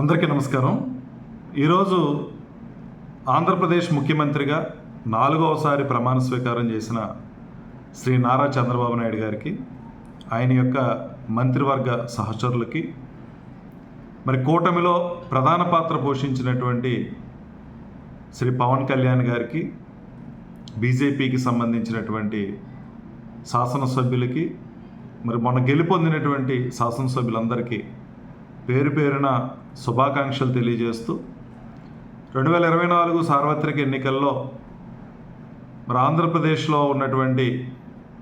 అందరికీ నమస్కారం. ఈరోజు ఆంధ్రప్రదేశ్ ముఖ్యమంత్రిగా నాలుగవసారి ప్రమాణ స్వీకారం చేసిన శ్రీ నారా చంద్రబాబు నాయుడు గారికి ఆయన యొక్క మంత్రివర్గ సహచరులకి మరి కూటమిలో ప్రధాన పాత్ర పోషించినటువంటి శ్రీ పవన్ కళ్యాణ్ గారికి బీజేపీకి సంబంధించినటువంటి శాసనసభ్యులకి మరి మొన్న గెలుపొందినటువంటి శాసనసభ్యులందరికీ పేరు పేరున శుభాకాంక్షలు తెలియజేస్తూ రెండు వేల ఇరవై నాలుగు సార్వత్రిక ఎన్నికల్లో మరి ఆంధ్రప్రదేశ్లో ఉన్నటువంటి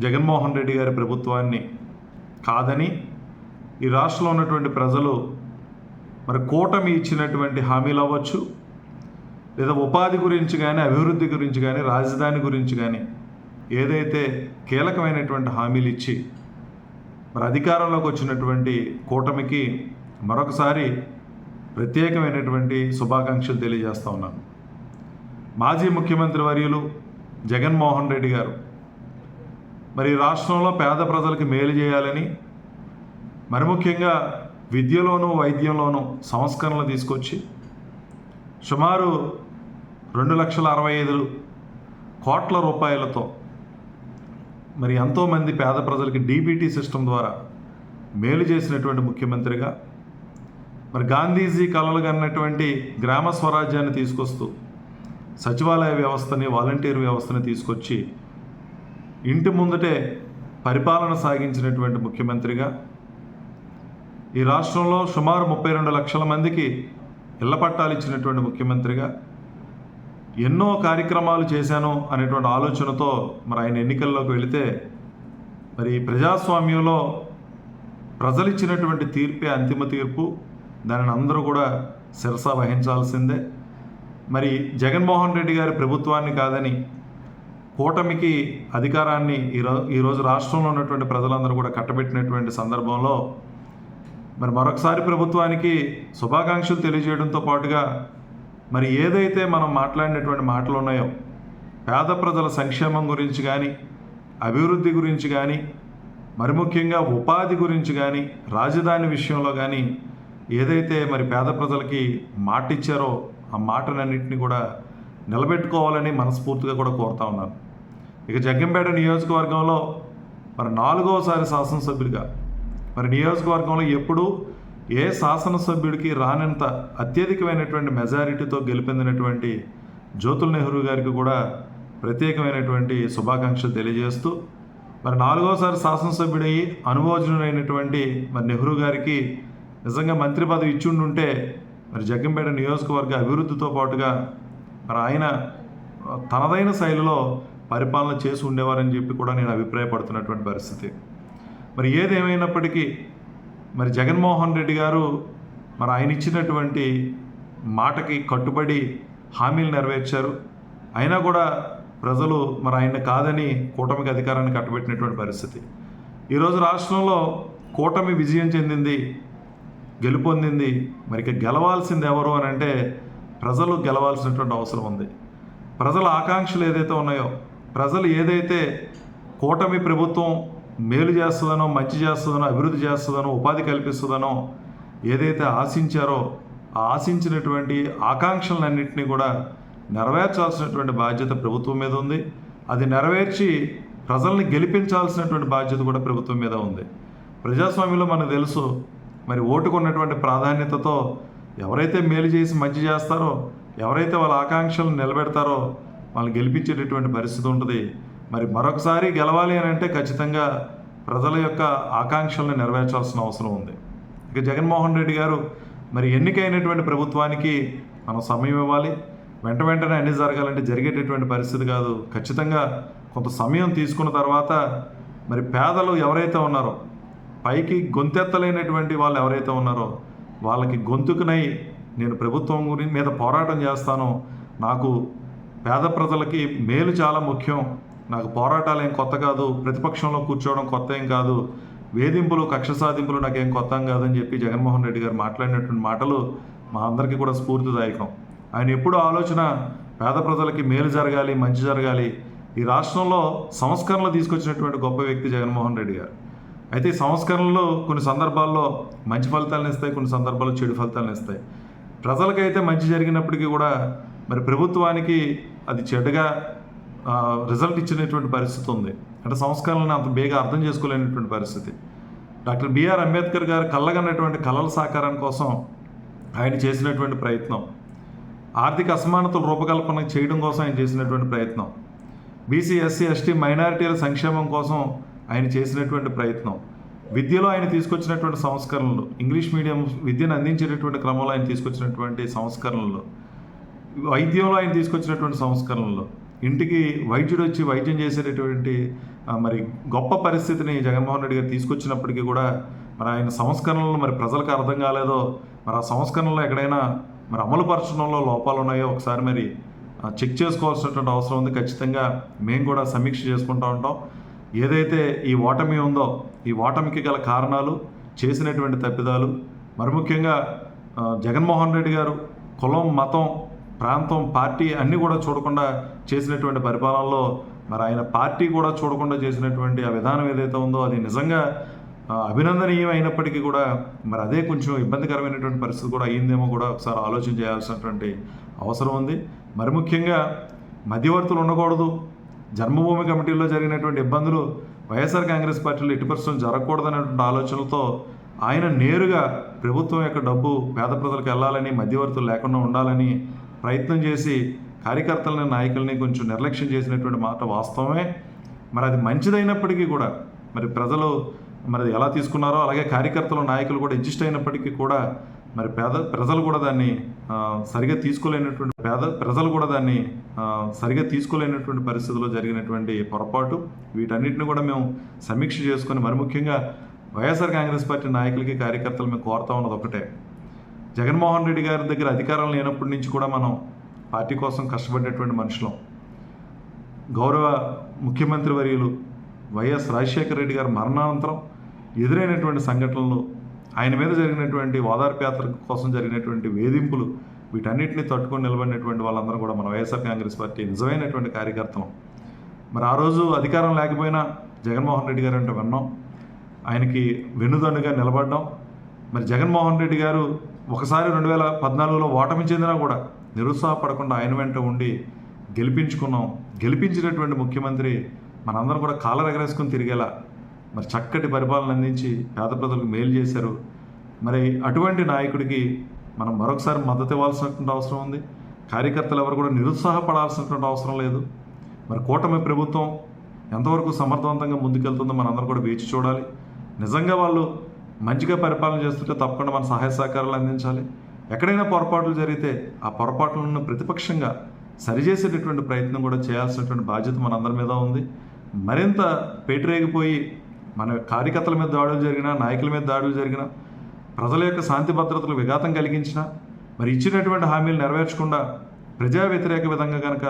జగన్మోహన్ రెడ్డి గారి ప్రభుత్వాన్ని కాదని ఈ రాష్ట్రంలో ఉన్నటువంటి ప్రజలు మరి కూటమి ఇచ్చినటువంటి హామీలు అవ్వచ్చు లేదా ఉపాధి గురించి కానీ అభివృద్ధి గురించి కానీ రాజధాని గురించి కానీ ఏదైతే కీలకమైనటువంటి హామీలు ఇచ్చి మరి అధికారంలోకి వచ్చినటువంటి కూటమికి మరొకసారి ప్రత్యేకమైనటువంటి శుభాకాంక్షలు తెలియజేస్తా ఉన్నాను. మాజీ ముఖ్యమంత్రి వర్యులు జగన్మోహన్ రెడ్డి గారు మరి రాష్ట్రంలో పేద ప్రజలకు మేలు చేయాలని మరి ముఖ్యంగా విద్యలోనూ వైద్యంలోనూ సంస్కరణలు తీసుకొచ్చి సుమారు రెండు లక్షల అరవై ఐదు కోట్ల రూపాయలతో మరి ఎంతోమంది పేద ప్రజలకి డీబీటీ సిస్టమ్ ద్వారా మేలు చేసినటువంటి ముఖ్యమంత్రిగా మరి గాంధీజీ కలలుగా కన్నటువంటి గ్రామ స్వరాజ్యాన్ని తీసుకొస్తూ సచివాలయ వ్యవస్థని వాలంటీర్ వ్యవస్థని తీసుకొచ్చి ఇంటి ముందటే పరిపాలన సాగించినటువంటి ముఖ్యమంత్రిగా ఈ రాష్ట్రంలో సుమారు ముప్పై రెండు లక్షల మందికి ఇళ్ళ పట్టాలు ఇచ్చినటువంటి ముఖ్యమంత్రిగా ఎన్నో కార్యక్రమాలు చేశాను అనేటువంటి ఆలోచనతో మరి ఆయన ఎన్నికల్లోకి వెళితే మరి ప్రజాస్వామ్యంలో ప్రజలిచ్చినటువంటి తీర్పే అంతిమ తీర్పు. దానిని అందరూ కూడా శిరస వహించాల్సిందే. మరి జగన్మోహన్ రెడ్డి గారి ప్రభుత్వాన్ని కాదని కూటమికి అధికారాన్ని ఈరో ఈరోజు రాష్ట్రంలో ఉన్నటువంటి ప్రజలందరూ కూడా కట్టబెట్టినటువంటి సందర్భంలో మరి మరొకసారి ప్రభుత్వానికి శుభాకాంక్షలు తెలియజేయడంతో పాటుగా మరి ఏదైతే మనం మాట్లాడినటువంటి మాటలు ఉన్నాయో పేద ప్రజల సంక్షేమం గురించి కానీ అభివృద్ధి గురించి కానీ మరి ముఖ్యంగా ఉపాధి గురించి కానీ రాజధాని విషయంలో కానీ ఏదైతే మరి పేద ప్రజలకి మాట ఇచ్చారో ఆ మాటలన్నింటినీ కూడా నిలబెట్టుకోవాలని మనస్ఫూర్తిగా కూడా కోరుతా ఉన్నాను. ఇక జగ్గంపేట నియోజకవర్గంలో మరి నాలుగవసారి శాసనసభ్యుడిగా మరి నియోజకవర్గంలో ఎప్పుడు ఏ శాసనసభ్యుడికి రానంత అత్యధికమైనటువంటి మెజారిటీతో గెలుపొందినటువంటి జ్యోతుల్ నెహ్రూ గారికి కూడా ప్రత్యేకమైనటువంటి శుభాకాంక్షలు తెలియజేస్తూ మరి నాలుగోసారి శాసనసభ్యుడయ్యి అనుభోజనుడైనటువంటి మరి నెహ్రూ గారికి నిజంగా మంత్రి పదవి ఇచ్చుండుంటే మరి జగ్గంపేట నియోజకవర్గ అభివృద్ధితో పాటుగా మరి ఆయన తనదైన శైలిలో పరిపాలన చేసి ఉండేవారని చెప్పి కూడా నేను అభిప్రాయపడుతున్నటువంటి పరిస్థితి. మరి ఏదేమైనప్పటికీ మరి జగన్మోహన్ రెడ్డి గారు మరి ఆయన ఇచ్చినటువంటి మాటకి కట్టుబడి హామీలు నెరవేర్చారు. అయినా కూడా ప్రజలు మరి ఆయన కాదని కూటమికి అధికారాన్ని కట్టబెట్టినటువంటి పరిస్థితి. ఈరోజు రాష్ట్రంలో కూటమి విజయం చెందింది గెలుపొందింది. మరి గెలవాల్సింది ఎవరు అని అంటే ప్రజలు గెలవాల్సినటువంటి అవసరం ఉంది. ప్రజల ఆకాంక్షలు ఏదైతే ఉన్నాయో ప్రజలు ఏదైతే కూటమి ప్రభుత్వం మేలు చేస్తుందనో మంచి చేస్తుందనో అభివృద్ధి చేస్తుందనో ఉపాధి కల్పిస్తుందనో ఏదైతే ఆశించారో ఆ ఆశించినటువంటి ఆకాంక్షలన్నింటినీ కూడా నెరవేర్చాల్సినటువంటి బాధ్యత ప్రభుత్వం మీద ఉంది. అది నెరవేర్చి ప్రజల్ని గెలిపించాల్సినటువంటి బాధ్యత కూడా ప్రభుత్వం మీద ఉంది. ప్రజాస్వామ్యంలో మనకు తెలుసు మరి ఓటుకు ఉన్నటువంటి ప్రాధాన్యతతో ఎవరైతే మేలు చేసి మంచి చేస్తారో ఎవరైతే వాళ్ళ ఆకాంక్షలను నిలబెడతారో వాళ్ళని గెలిపించేటటువంటి పరిస్థితి ఉంటుంది. మరి మరొకసారి గెలవాలి అని అంటే ఖచ్చితంగా ప్రజల యొక్క ఆకాంక్షలను నెరవేర్చాల్సిన అవసరం ఉంది. ఇక జగన్మోహన్ రెడ్డి గారు మరి ఎన్నికైనటువంటి ప్రభుత్వానికి మనం సమయం ఇవ్వాలి. వెంట వెంటనే అన్ని జరగాలంటే జరిగేటటువంటి పరిస్థితి కాదు. ఖచ్చితంగా కొంత సమయం తీసుకున్న తర్వాత మరి పేదలు ఎవరైతే ఉన్నారో పైకి గొంతెత్తలేనటువంటి వాళ్ళు ఎవరైతే ఉన్నారో వాళ్ళకి గొంతుకునై నేను ప్రభుత్వం గురించి మీద పోరాటం చేస్తాను. నాకు పేద ప్రజలకి మేలు చాలా ముఖ్యం. నాకు పోరాటాలు ఏం కొత్త కాదు. ప్రతిపక్షంలో కూర్చోవడం కొత్త ఏం కాదు. వేధింపులు కక్ష సాధింపులు నాకేం కొత్త కాదని చెప్పి జగన్మోహన్ రెడ్డి గారు మాట్లాడినటువంటి మాటలు మా అందరికీ కూడా స్ఫూర్తిదాయకం. ఆయన ఎప్పుడు ఆలోచన పేద ప్రజలకి మేలు జరగాలి మంచి జరగాలి. ఈ రాష్ట్రంలో సంస్కరణలు తీసుకొచ్చినటువంటి గొప్ప వ్యక్తి జగన్మోహన్ రెడ్డి గారు. అయితే ఈ సంస్కరణలు కొన్ని సందర్భాల్లో మంచి ఫలితాలను ఇస్తాయి కొన్ని సందర్భాల్లో చెడు ఫలితాలను ఇస్తాయి. ప్రజలకైతే మంచి జరిగినప్పటికీ కూడా మరి ప్రభుత్వానికి అది చెడుగా రిజల్ట్ ఇచ్చినటువంటి పరిస్థితి ఉంది. అంటే సంస్కరణలను అంత బేగా అర్థం చేసుకోలేనటువంటి పరిస్థితి. డాక్టర్ బిఆర్ అంబేద్కర్ గారు కళ్ళగన్నటువంటి కళల సాకారం కోసం ఆయన చేసినటువంటి ప్రయత్నం. ఆర్థిక అసమానతలు రూపకల్పన చేయడం కోసం ఆయన చేసినటువంటి ప్రయత్నం. బీసీ ఎస్సీ ఎస్టీ మైనారిటీల సంక్షేమం కోసం ఆయన చేసినటువంటి ప్రయత్నం విద్యలో ఆయన తీసుకొచ్చినటువంటి సంస్కరణలు ఇంగ్లీష్ మీడియం విద్యను అందించేటటువంటి క్రమంలో ఆయన తీసుకొచ్చినటువంటి సంస్కరణలు వైద్యంలో ఆయన తీసుకొచ్చినటువంటి సంస్కరణలు ఇంటికి వైద్యుడు వచ్చి వైద్యం చేసేటటువంటి మరి గొప్ప పరిస్థితిని జగన్మోహన్ రెడ్డి గారు తీసుకొచ్చినప్పటికీ కూడా మరి ఆయన సంస్కరణలు మరి ప్రజలకు అర్థం కాలేదో మరి ఆ సంస్కరణలో ఎక్కడైనా మరి అమలు పరచడంలో లోపాలు ఉన్నాయో ఒకసారి మరి చెక్ చేసుకోవాల్సినటువంటి అవసరం ఉంది. ఖచ్చితంగా మేము కూడా సమీక్ష చేసుకుంటూ ఉంటాం. ఏదైతే ఈ ఓటమి ఉందో ఈ ఓటమికి గల కారణాలు చేసినటువంటి తప్పిదాలు మరి ముఖ్యంగా జగన్మోహన్ రెడ్డి గారు కులం మతం ప్రాంతం పార్టీ అన్నీ కూడా చూడకుండా చేసినటువంటి పరిపాలనలో మరి ఆయన పార్టీ కూడా చూడకుండా చేసినటువంటి ఆ విధానం ఏదైతే ఉందో అది నిజంగా అభినందనీయం అయినప్పటికీ కూడా మరి అదే కొంచెం ఇబ్బందికరమైనటువంటి పరిస్థితి కూడా అయ్యిందేమో కూడా ఒకసారి ఆలోచన చేయాల్సినటువంటి అవసరం ఉంది. మరి ముఖ్యంగా మధ్యవర్తులు ఉండకూడదు. జన్మభూమి కమిటీలో జరిగినటువంటి ఇబ్బందులు వైఎస్ఆర్ కాంగ్రెస్ పార్టీలో ఎట్టి పరిస్థితులు జరగకూడదనేటువంటి ఆలోచనలతో ఆయన నేరుగా ప్రభుత్వం యొక్క డబ్బు పేద ప్రజలకు వెళ్ళాలని మధ్యవర్తులు లేకుండా ఉండాలని ప్రయత్నం చేసి కార్యకర్తలని నాయకుల్ని కొంచెం నిర్లక్ష్యం చేసినటువంటి మాట వాస్తవమే. మరి అది మంచిదైనప్పటికీ కూడా మరి ప్రజలు మరి ఎలా తీసుకున్నారో అలాగే కార్యకర్తలు నాయకులు కూడా అడ్జస్ట్ అయినప్పటికీ కూడా మరి పేద ప్రజలు కూడా దాన్ని సరిగా తీసుకోలేనటువంటి పేద ప్రజలు కూడా దాన్ని సరిగా తీసుకోలేనటువంటి పరిస్థితిలో జరిగినటువంటి పొరపాటు. వీటన్నిటిని కూడా మేము సమీక్ష చేసుకొని మరి ముఖ్యంగా వైఎస్ఆర్ కాంగ్రెస్ పార్టీ నాయకులకి కార్యకర్తలు మేము కోరుతా ఉన్నది ఒకటే. జగన్మోహన్ రెడ్డి గారి దగ్గర అధికారం లేనప్పటి నుంచి కూడా మనం పార్టీ కోసం కష్టపడేటువంటి మనుషులం. గౌరవ ముఖ్యమంత్రి వర్యులు వైఎస్ రాజశేఖర రెడ్డి గారి మరణానంతరం ఎదురైనటువంటి సంఘటనలు ఆయన మీద జరిగినటువంటి ఓదార్పు యాత్ర కోసం జరిగినటువంటి వేధింపులు వీటన్నిటిని తట్టుకొని నిలబడినటువంటి వాళ్ళందరూ కూడా మన వైఎస్ఆర్ కాంగ్రెస్ పార్టీ నిజమైనటువంటి కార్యకర్తలం. మరి ఆ రోజు అధికారం లేకపోయినా జగన్మోహన్ రెడ్డి గారు అంటే విన్నాం. ఆయనకి వెన్నుదండుగా నిలబడడం. మరి జగన్మోహన్ రెడ్డి గారు ఒకసారి రెండు వేల పద్నాలుగులో ఓటమి చెందినా కూడా నిరుత్సాహపడకుండా ఆయన వెంట ఉండి గెలిపించుకున్నాం. గెలిపించినటువంటి ముఖ్యమంత్రి మనందరం కూడా కాలర్ ఎగరేసుకుని తిరిగేలా మరి చక్కటి పరిపాలన అందించి పేద ప్రజలకు మేలు చేశారు. మరి అటువంటి నాయకుడికి మనం మరొకసారి మద్దతు ఇవ్వాల్సినటువంటి అవసరం ఉంది. కార్యకర్తలు ఎవరు కూడా నిరుత్సాహపడాల్సినటువంటి అవసరం లేదు. మరి కూటమి ప్రభుత్వం ఎంతవరకు సమర్థవంతంగా ముందుకెళ్తుందో మనందరం కూడా వేచి చూడాలి. నిజంగా వాళ్ళు మంచిగా పరిపాలన చేస్తుంటే తప్పకుండా మన సహాయ సహకారాలు అందించాలి. ఎక్కడైనా పొరపాట్లు జరిగితే ఆ పొరపాట్లను ప్రతిపక్షంగా సరిచేసేటటువంటి ప్రయత్నం కూడా చేయాల్సినటువంటి బాధ్యత మనందరి మీద ఉంది. మరింత పేటరేగిపోయి మన కార్యకర్తల మీద దాడులు జరిగినా నాయకుల మీద దాడులు జరిగినా ప్రజల యొక్క శాంతి భద్రతలు విఘాతం కలిగించిన మరి ఇచ్చినటువంటి హామీలు నెరవేర్చకుండా ప్రజా వ్యతిరేక విధంగా కనుక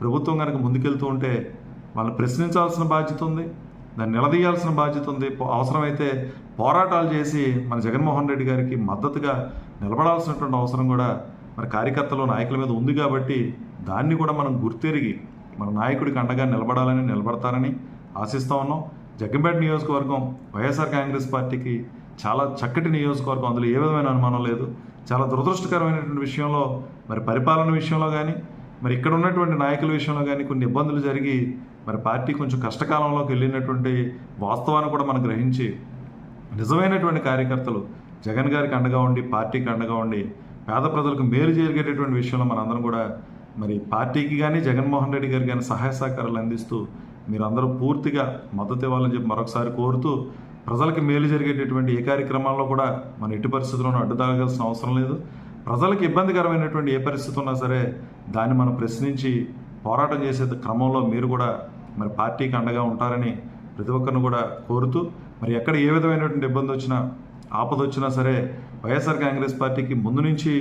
ప్రభుత్వం కనుక ముందుకెళ్తూ ఉంటే వాళ్ళని ప్రశ్నించాల్సిన బాధ్యత ఉంది దాన్ని నిలదీయాల్సిన బాధ్యత ఉంది. అవసరమైతే పోరాటాలు చేసి మన జగన్మోహన్ రెడ్డి గారికి మద్దతుగా నిలబడాల్సినటువంటి అవసరం కూడా మరి కార్యకర్తలు నాయకుల మీద ఉంది కాబట్టి దాన్ని కూడా మనం గుర్తెరిగి మన నాయకుడికి అండగా నిలబడాలని నిలబడతారని ఆశిస్తూ ఉన్నాం. జగ్గంపేట నియోజకవర్గం వైఎస్ఆర్ కాంగ్రెస్ పార్టీకి చాలా చక్కటి నియోజకవర్గం. అందులో ఏ విధమైన అనుమానం లేదు. చాలా దురదృష్టకరమైనటువంటి విషయంలో మరి పరిపాలన విషయంలో కానీ మరి ఇక్కడ ఉన్నటువంటి నాయకుల విషయంలో కానీ కొన్ని ఇబ్బందులు జరిగి మరి పార్టీ కొంచెం కష్టకాలంలోకి వెళ్ళినటువంటి వాస్తవాన్ని కూడా మనం గ్రహించి నిజమైనటువంటి కార్యకర్తలు జగన్ గారికి అండగా ఉండి పార్టీకి అండగా ఉండి పేద ప్రజలకు మేలు జరిగేటటువంటి విషయంలో మనందరం కూడా మరి పార్టీకి కానీ జగన్మోహన్ రెడ్డి గారికి కానీ సహాయ సహకారాలు అందిస్తూ మీరందరూ పూర్తిగా మద్దతు ఇవ్వాలని చెప్పి మరొకసారి కోరుతూ ప్రజలకు మేలు జరిగేటటువంటి ఏ కార్యక్రమాల్లో కూడా మన ఎట్టి పరిస్థితుల్లోనూ అడ్డుతాగాల్సిన అవసరం లేదు. ప్రజలకు ఇబ్బందికరమైనటువంటి ఏ పరిస్థితి ఉన్నా సరే దాన్ని మనం ప్రశ్నించి పోరాటం చేసే క్రమంలో మీరు కూడా మరి పార్టీకి అండగా ఉంటారని ప్రతి ఒక్కరిని కూడా కోరుతూ మరి ఎక్కడ ఏ విధమైనటువంటి ఇబ్బంది వచ్చినా ఆపద వచ్చినా సరే వైఎస్ఆర్ కాంగ్రెస్ పార్టీకి ముందు నుంచి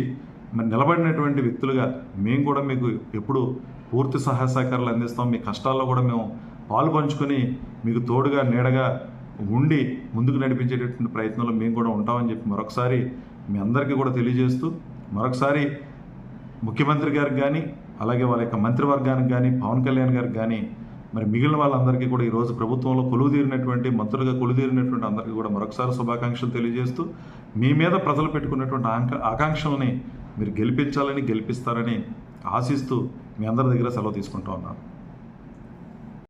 మరి నిలబడినటువంటి వ్యక్తులుగా మేము కూడా మీకు ఎప్పుడు పూర్తి సహాయ సహకారాలు అందిస్తాం. మీ కష్టాల్లో కూడా మేము పాలు పంచుకొని మీకు తోడుగా నీడగా ఉండి ముందుకు నడిపించేటటువంటి ప్రయత్నంలో మేము కూడా ఉంటామని చెప్పి మరొకసారి మీ అందరికీ కూడా తెలియజేస్తూ మరొకసారి ముఖ్యమంత్రి గారికి కానీ అలాగే వాళ్ళ యొక్క మంత్రివర్గానికి కానీ పవన్ కళ్యాణ్ గారికి కానీ మరి మిగిలిన వాళ్ళందరికీ కూడా ఈరోజు ప్రభుత్వంలో కొలువుదీరినటువంటి మంత్రులుగా కొలువుదీరినటువంటి అందరికీ కూడా మరొకసారి శుభాకాంక్షలు తెలియజేస్తూ మీ మీద ప్రజలు పెట్టుకున్నటువంటి ఆంక ఆకాంక్షల్ని మీరు గెలిపించాలని గెలిపిస్తారని ఆశిస్తూ మీ అందరి దగ్గర సెలవు తీసుకుంటూ ఉన్నాను.